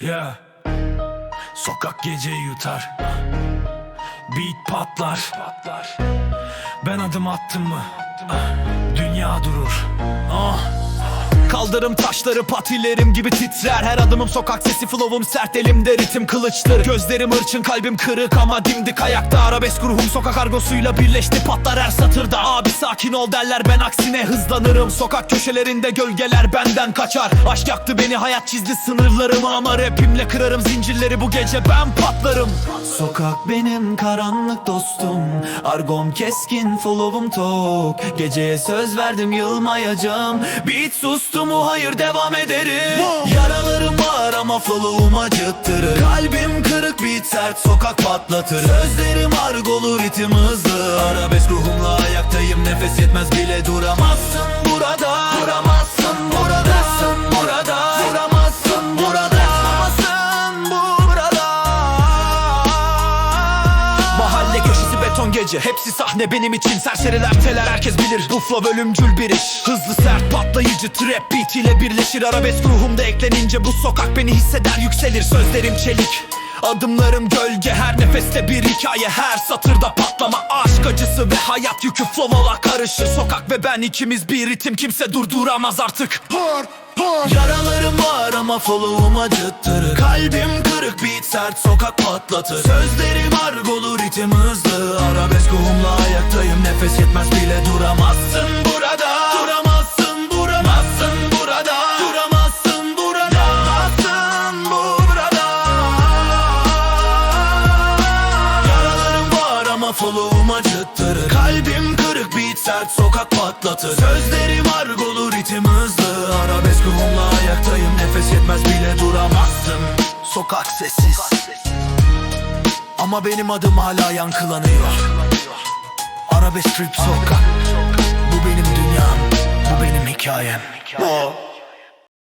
Yeah. Sokak geceyi yutar Beat patlar Ben adım attım mı Dünya durur ah. Kaldırım taşları patilerim gibi titrer. Her adımım sokak sesi flow'um sert elimde ritim kılıçtır. Gözlerim hırçın kalbim kırık ama dimdik ayakta. Arabesk ruhum sokak argosuyla birleşti patlar her satırda. Abi sakin ol derler ben aksine hızlanırım. Sokak köşelerinde gölgeler benden kaçar. Aşk yaktı beni hayat çizdi sınırlarımı Ama rapimle kırarım zincirleri. Bu gece ben patlarım. Sokak benim karanlık dostum. Argom keskin flow'um tok. Geceye söz verdim yılmayacağım. Beat sustu mu? Hayır devam ederim. Yaralarım var ama flow'um acıttırır. Kalbim kırık beat sert sokak patlatır. Sözlerim argolu ritim hızlı. Arabesk ruhumla ayaktayım nefes yetmez bile duramazsın burada. Duramazsın burada. Duramazsın burada. Duramazsın burada. Duramazsın burada. Mahalle köşesi beton gece. Hepsi sahne benim için. Serseriler teler herkes bilir. Bu flow ölümcül bir iş. Hızlı sert patlayıcı trap beat ile birleşir. Arabesk ruhumda eklenince Bu sokak beni hisseder. Yükselir Sözlerim çelik. Adımlarım gölge her nefeste bir hikaye. Her satırda patlama aşk acısı ve hayat yükü flow'la karışır. Sokak ve ben ikimiz bir ritim. Kimse durduramaz artık. Yaralarım var ama flow'um acıttırır. Kalbim kırık beat sert sokak patlatır. Sözlerim argolu ritim hızlı. Arabesk ruhumla ayaktayım. Nefes yetmez bile duramazsın. Burada var flow'um acıttırır. Kalbim kırık beat sert sokak patlatır. Sözlerim argolu ritim hızlı. Arabesk ruhumla ayaktayım nefes yetmez bile duramazsın Sokak sessiz Ama benim adım hala yankılanıyor. Arabesk rap sokak. Bu benim dünyam Bu benim hikayem. Oh.